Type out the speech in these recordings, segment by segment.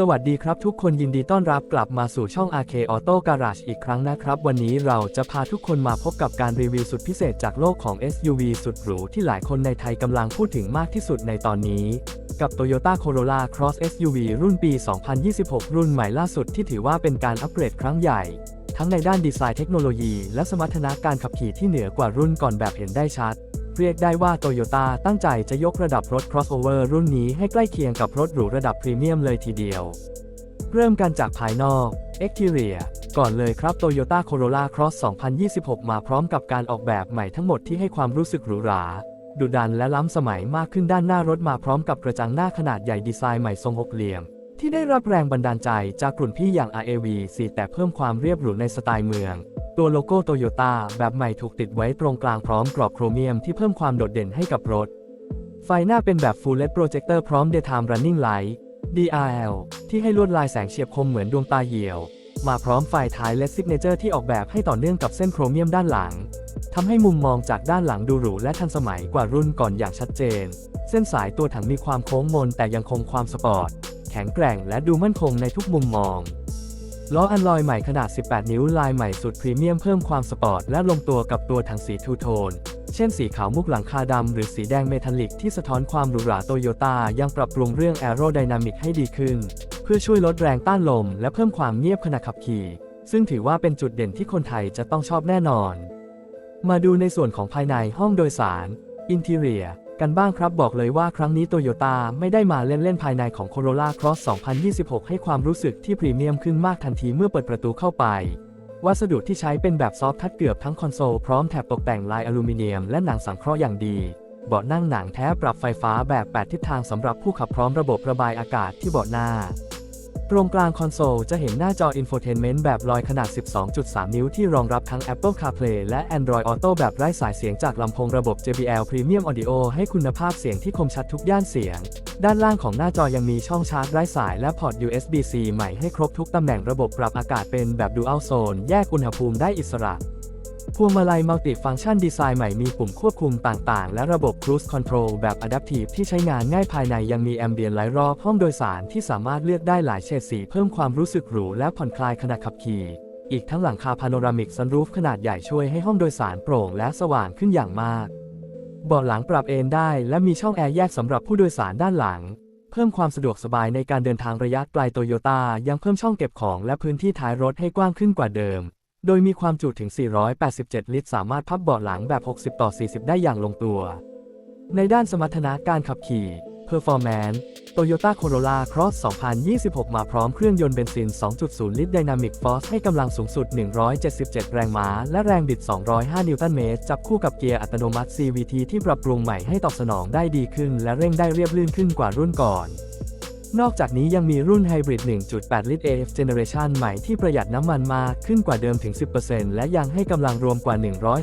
สวัสดีครับทุกคนยินดีต้อนรับกลับมาสู่ช่อง RK Auto Garage อีกครั้งนะครับ วันนี้เราจะพาทุกคนมาพบกับการรีวิวสุดพิเศษจากโลกของ SUV สุดหรูที่หลายคนในไทยกำลังพูดถึงมากที่สุดในตอนนี้ กับ Toyota Corolla Cross SUV รุ่นปี 2026 รุ่นใหม่ล่าสุดที่ถือว่าเป็นการอัปเกรดครั้งใหญ่ ทั้งในด้านดีไซน์เทคโนโลยี และสมรรถนะการขับขี่ที่เหนือกว่ารุ่นก่อนแบบเห็นได้ชัด เรียกได้ว่าโตโยต้าตั้งใจจะยกระดับรถ crossover รุ่นนี้ให้ใกล้เคียงกับรถหรูระดับพรีเมียมเลยทีเดียว เริ่มกันจากภายนอก Exterior ก่อนเลยครับ Toyota Corolla Cross 2026 มาพร้อมกับการออกแบบใหม่ทั้งหมดที่ให้ความรู้สึกหรูหราดุดันและล้ำสมัยมากขึ้นด้านหน้ารถมาพร้อมกับกระจังหน้าขนาดใหญ่ดีไซน์ใหม่ทรงหกเหลี่ยม ที่ได้รับแรงบันดาลใจจากกลุ่นพี่อย่าง RAV 4 แต่เพิ่มความเรียบหรูในสไตล์เมือง ตัวโลโก้โตโยต้าแบบใหม่ถูกติดไว้ตรงกลางพร้อมกรอบโครเมียมที่เพิ่มความโดดเด่นให้กับรถ ไฟหน้าเป็นแบบ Full LED Projector พร้อม Daytime Running Light DRL ที่ให้ลวดลายแสงเฉียบคมเหมือนดวงตาเหี่ยว มาพร้อมไฟท้าย LED Signature ที่ออกแบบให้ต่อเนื่องกับเส้นโครเมียมด้านหลังทำให้มุมมองจากด้านหลังดูหรูและทันสมัยกว่ารุ่นก่อนอย่างชัดเจน เส้นสายตัวถังมีความโค้งมนแต่ยังคงความสปอร์ต ข็งแกร่งและดูมั่นคงในทุกมุมมอง ล้ออันลอยใหม่ขนาด 18 นิ้วลายใหม่สุดพรีเมียมเพิ่มความสปอร์ตและลงตัวกับตัวถังสีทูโทน เช่นสีขาวมุกหลังคาดำหรือสีแดงเมทัลลิกที่สะท้อนความหรูหราโตโยต้ายังปรับปรุงเรื่องแอโรไดนามิกให้ดีขึ้น เพื่อช่วยลดแรงต้านลมและเพิ่มความเงียบขณะขับขี่ ซึ่งถือว่าเป็นจุดเด่นที่คนไทยจะต้องชอบแน่นอน มาดูในส่วนของภายในห้องโดยสารอินทีเรีย กันบ้างครับบอกเลยว่าครั้งนี้โตโยต้าไม่ได้มาเล่นเล่นภายในของ Corolla Cross 2026 ให้ความรู้สึกที่พรีเมียมขึ้นมากทันทีเมื่อเปิดประตูเข้าไป วัสดุที่ใช้เป็นแบบซอฟต์ทัดเกือบทั้งคอนโซลพร้อมแถบตกแต่งลายอลูมิเนียมและหนังสังเคราะห์อย่างดีเบาะนั่งหนังแท้ปรับไฟฟ้าแบบ 8 ทิศทางสำหรับผู้ขับพร้อมระบบระบายอากาศที่เบาะหน้า ตรงกลางคอนโซลจะเห็นหน้าจอ Infotainment แบบลอยขนาด 12.3 นิ้วที่รองรับทั้ง Apple CarPlay และ Android Auto แบบไร้สายเสียงจากลำโพงระบบ JBL Premium Audio ให้คุณภาพเสียงที่คมชัดทุกย่านเสียง ด้านล่างของหน้าจอยังมีช่องชาร์จไร้สายและพอร์ต USB-C ใหม่ให้ครบทุกตำแหน่งระบบปรับอากาศเป็นแบบ Dual Zone แยกอุณหภูมิได้อิสระ พวงมาลัยมัลติฟัง c t ชันดีไซน์ใหม่มีปุ่มควบคุมต่างๆ และระบบ Cruise Control แบบ Adaptive ที่ใช้งานง่ายภายในยังมีแอมเบียนไลท์รอบห้องโดยสารที่สามารถเลือกได้หลายเฉดสีเพิ่มความรู้สึกหรูและผ่อนคลายขณะขับขี่ อีกทั้งหลังคาพาโนรามิกซันรูฟขนาดใหญ่ช่วยให้ห้องโดยสารโปร่งและสว่างขึ้นอย่างมากเบาะหลังปรับเอนได้ และมีช่องแอร์แยกสำหรับผู้โดยสารด้านหลัง เพิ่มความสะดวกสบายในการเดินทางระยะไกลโตโยต้ายังเพิ่มช่องเก็บของและพื้นที่ท้ายรถให้กว้างขึ้นกว่าเดิม โดยมีความจุถึง 487 ลิตร สามารถพับเบาะหลังแบบ 60 ต่อ 40 ได้อย่างลงตัว ในด้านสมรรถนะการขับขี่ Performance Toyota Corolla Cross 2026 มาพร้อมเครื่องยนต์เบนซิน 2.0 ลิตร Dynamic Force ให้กำลังสูงสุด 177 แรงม้า และแรงบิด 205 นิวตันเมตร จับคู่กับเกียร์อัตโนมัติ CVT ที่ปรับปรุงใหม่ให้ตอบสนองได้ดีขึ้น และเร่งได้เรียบลื่นขึ้นกว่ารุ่นก่อน นอกจากนี้ยังมีรุ่นไฮบริด 1.8 ลิตร AF Generation ใหม่ที่ประหยัดน้ำมันมากขึ้นกว่าเดิมถึง 10%และยังให้กำลังรวมกว่า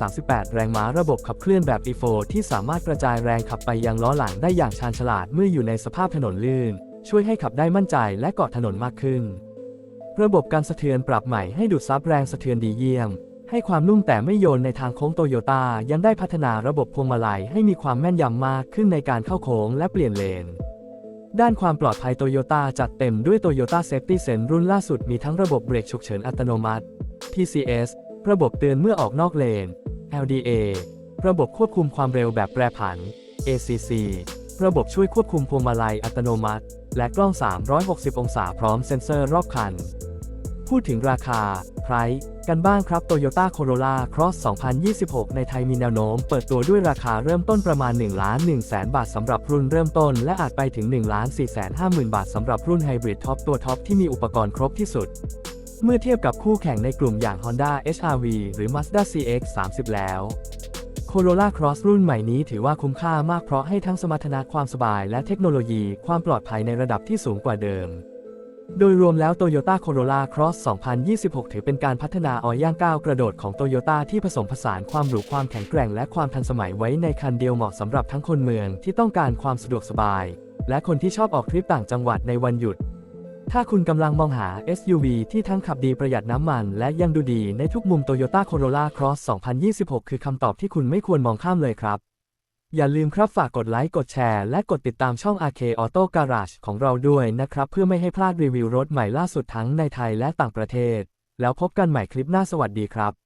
138 แรงม้าระบบขับเคลื่อนแบบ E4 ที่สามารถกระจายแรงขับไปยังล้อหลังได้อย่างชาญฉลาดเมื่ออยู่ในสภาพถนนลื่น ช่วยให้ขับได้มั่นใจและเกาะถนนมากขึ้น ระบบการสะเทือนปรับใหม่ให้ดูดซับแรงสะเทือนดีเยี่ยม ให้ความนุ่มแต่ไม่โยนในทางโค้งโตโยต้ายังได้พัฒนาระบบพวงมาลัยให้มีความแม่นยำมากขึ้นในการเข้าโค้งและเปลี่ยนเลน ด้านความปลอดภัยโตโยต้าจัดเต็มด้วย Toyota Safety Sense รุ่นล่าสุดมีทั้งระบบเบรกฉุกเฉินอัตโนมัติ TCS ระบบเตือนเมื่อออกนอกเลน LDA ระบบควบคุมความเร็วแบบแปรผัน ACC ระบบช่วยควบคุมพวงมาลัยอัตโนมัติ และกล้อง 360 องศาพร้อมเซ็นเซอร์รอบคัน พูดถึงราคา Price กันบ้างครับ Toyota Corolla Cross 2026 ในไทยมีแนวโน้ม เปิดตัวด้วยราคาเริ่มต้นประมาณ 1 ล้าน1แสนบาทสำหรับรุ่นเริ่มต้น และอาจไปถึง 1 ล้าน4แสน5หมื่นบาทสำหรับรุ่นไฮบริดท็อปตัวท็อปที่มีอุปกรณ์ครบที่สุด เมื่อเทียบกับคู่แข่งในกลุ่มอย่าง Honda HR-V หรือ Mazda CX-30 แล้ว Corolla Cross รุ่นใหม่นี้ถือว่าคุ้มค่ามากเพราะให้ทั้งสมรรถนะความสบายและเทคโนโลยีความปลอดภัยในระดับที่สูงกว่าเดิม โดยรวมแล้ว Toyota Corolla Cross 2026 ถือเป็นการพัฒนาออย่างก้าวกระโดดของ Toyota ที่ผสมผสานความหรูความแข็งแกร่งและความทันสมัยไว้ในคันเดียวเหมาะสำหรับทั้งคนเมืองที่ต้องการความสะดวกสบาย และคนที่ชอบออกทริปต่างจังหวัดในวันหยุด ถ้าคุณกำลังมองหา SUV ที่ทั้งขับดีประหยัดน้ำมัน และยังดูดีในทุกมุม Toyota Corolla Cross 2026 คือคำตอบที่คุณไม่ควรมองข้ามเลยครับ อย่าลืมครับฝากกดไลค์กดแชร์และกดติดตามช่อง RK Auto Garage ของเราด้วยนะครับ เพื่อไม่ให้พลาดรีวิวรถใหม่ล่าสุดทั้งในไทยและต่างประเทศ แล้วพบกันใหม่คลิปหน้าสวัสดีครับ